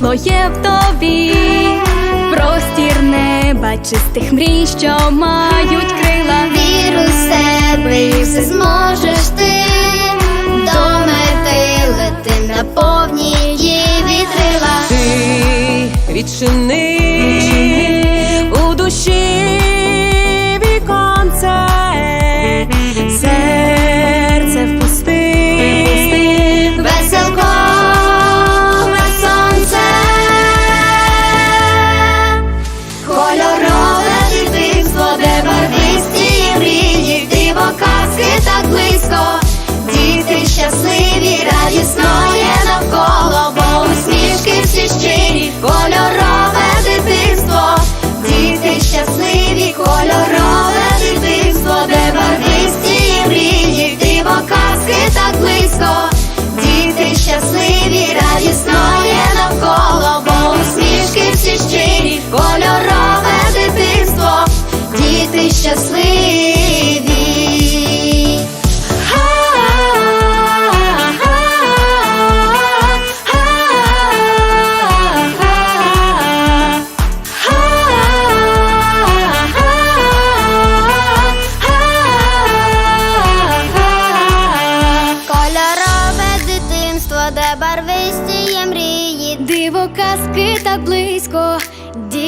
світло є в тобі, простір неба, чистих мрій, що мають крила. Віру в себе і все зможеш ти до мети лети на повні її вітрила. Ти відчини кольорове дитинство, діти щасливі. Кольорове дитинство, де барвисті є мрії, Диво казки так близько,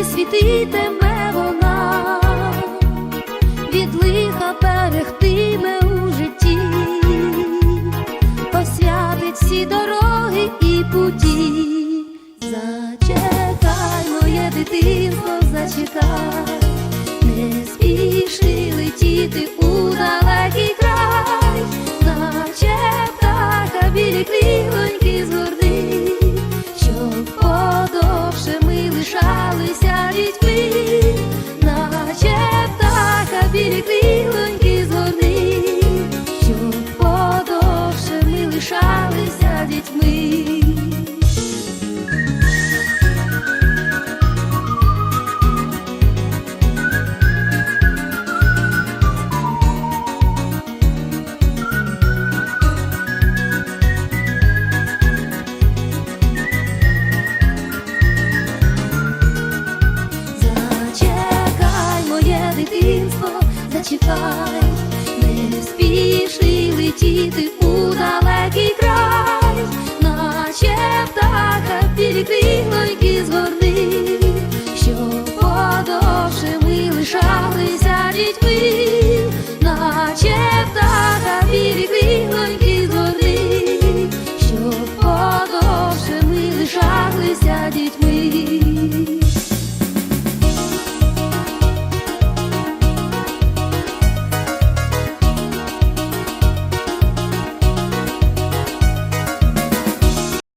Мені зачекай, не спіши летіти